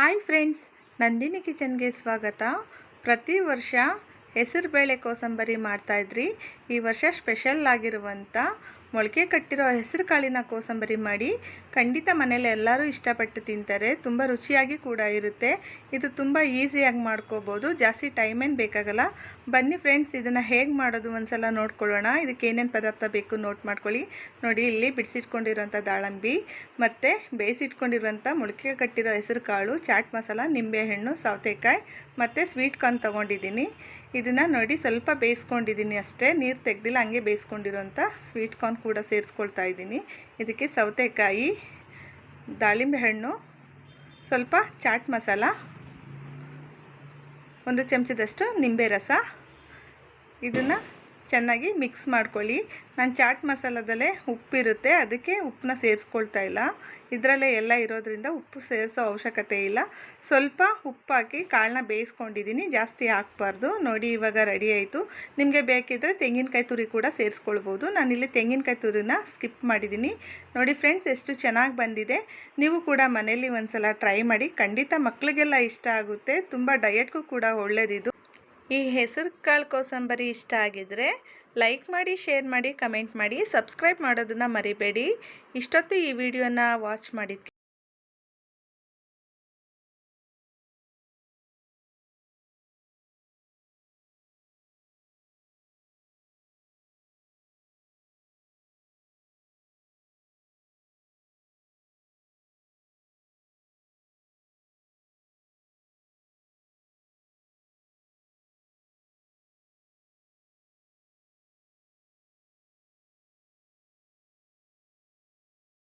Hi friends Nandini ಕಿಚನ್ಗೆ ಸ್ವಾಗತ. ಪ್ರತಿ ವರ್ಷ ಹೆಸರುಬೇಳೆ ಕೋಸಂಬರಿ ಮಾಡ್ತಾಯಿದ್ರಿ ಈ ವರ್ಷ ಸ್ಪೆಷಲ್ ಆಗಿರುವಂಥ ಮೊಳಕೆ ಕಟ್ಟಿರೋ ಹೆಸರು ಕಾಳಿನ ಕೋಸಂಬರಿ ಮಾಡಿ ಖಂಡಿತ ಮನೇಲಿ ಎಲ್ಲರೂ ಇಷ್ಟಪಟ್ಟು ತಿಂತಾರೆ. ತುಂಬ ರುಚಿಯಾಗಿ ಕೂಡ ಇರುತ್ತೆ. ಇದು ತುಂಬ ಈಸಿಯಾಗಿ ಮಾಡ್ಕೋಬೋದು. ಜಾಸ್ತಿ ಟೈಮ್ ಏನು ಬೇಕಾಗಲ್ಲ. ಬನ್ನಿ ಫ್ರೆಂಡ್ಸ್ ಇದನ್ನು ಹೇಗೆ ಮಾಡೋದು ಒಂದ್ಸಲ ನೋಡ್ಕೊಳ್ಳೋಣ. ಇದಕ್ಕೆ ಏನೇನು ಪದಾರ್ಥ ಬೇಕು ನೋಟ್ ಮಾಡ್ಕೊಳ್ಳಿ. ನೋಡಿ, ಇಲ್ಲಿ ಬಿಡಿಸಿಟ್ಕೊಂಡಿರುವಂಥ ದಾಳಂಬಿ, ಮತ್ತು ಬೇಯಿಸಿಟ್ಕೊಂಡಿರುವಂಥ ಮೊಳಕೆ ಕಟ್ಟಿರೋ ಹೆಸರು ಕಾಳು, ಚಾಟ್ ಮಸಾಲ ನಿಂಬೆಹಣ್ಣು ಸೌತೆಕಾಯಿ ಮತ್ತು ಸ್ವೀಟ್ ಕಾರ್ನ್ ತೊಗೊಂಡಿದ್ದೀನಿ. ಇದನ್ನು ನೋಡಿ ಸ್ವಲ್ಪ ಬೇಯಿಸ್ಕೊಂಡಿದ್ದೀನಿ ಅಷ್ಟೇ. ನೀರು ತೆಗ್ದಿಲ್ಲ, ಹಂಗೆ ಬೇಯಿಸ್ಕೊಂಡಿರೋಂಥ ಸ್ವೀಟ್ ಕಾರ್ನ್ ಕೂಡ ಸೇರಿಸ್ಕೊಳ್ತಾ ಇದ್ದೀನಿ. ಇದಕ್ಕೆ ಸೌತೆಕಾಯಿ, ದಾಳಿಂಬೆ ಹಣ್ಣು, ಸ್ವಲ್ಪ ಚಾಟ್ ಮಸಾಲ, ಒಂದು ಚಮಚದಷ್ಟು ನಿಂಬೆ ರಸ, ಇದನ್ನು ಚೆನ್ನಾಗಿ ಮಿಕ್ಸ್ ಮಾಡ್ಕೊಳ್ಳಿ. ನಾನು ಚಾಟ್ ಮಸಾಲದಲ್ಲೇ ಉಪ್ಪಿರುತ್ತೆ. ಅದಕ್ಕೆ ಉಪ್ಪನ್ನ ಸೇರಿಸ್ಕೊಳ್ತಾ ಇಲ್ಲ. ಇದರಲ್ಲೇ ಎಲ್ಲ ಇರೋದ್ರಿಂದ ಉಪ್ಪು ಸೇರಿಸೋ ಅವಶ್ಯಕತೆ ಇಲ್ಲ. ಸ್ವಲ್ಪ ಉಪ್ಪಾಕಿ ಕಾಳನ್ನ ಬೇಯಿಸ್ಕೊಂಡಿದ್ದೀನಿ. ಜಾಸ್ತಿ ಹಾಕ್ಬಾರ್ದು. ನೋಡಿ ಇವಾಗ ರೆಡಿ ಆಯಿತು. ನಿಮಗೆ ಬೇಕಿದ್ದರೆ ತೆಂಗಿನಕಾಯಿ ತುರಿ ಕೂಡ ಸೇರಿಸ್ಕೊಳ್ಬೋದು. ನಾನಿಲ್ಲಿ ತೆಂಗಿನಕಾಯಿ ತುರಿನ ಸ್ಕಿಪ್ ಮಾಡಿದ್ದೀನಿ. ನೋಡಿ ಫ್ರೆಂಡ್ಸ್ ಎಷ್ಟು ಚೆನ್ನಾಗಿ ಬಂದಿದೆ. ನೀವು ಕೂಡ ಮನೇಲಿ ಒಂದ್ಸಲ ಟ್ರೈ ಮಾಡಿ. ಖಂಡಿತ ಮಕ್ಕಳಿಗೆಲ್ಲ ಇಷ್ಟ ಆಗುತ್ತೆ. ತುಂಬ ಡಯಟ್ಗೂ ಕೂಡ ಒಳ್ಳೆಯದಿದು ಈ ಹೆಸರು ಕಾಳು ಕೋಸಂಬರಿ ಇಷ್ಟ ಆಗಿದ್ರೆ ಲೈಕ್ ಮಾಡಿ, ಶೇರ್ ಮಾಡಿ, ಕಮೆಂಟ್ ಮಾಡಿ, ಸಬ್ಸ್ಕ್ರೈಬ್ ಮಾಡೋದನ್ನು ಮರಿಬೇಡಿ. ಇಷ್ಟೊತ್ತು ಈ ವಿಡಿಯೋನ ವಾಚ್ ಮಾಡಿದ್ದಕ್ಕೆ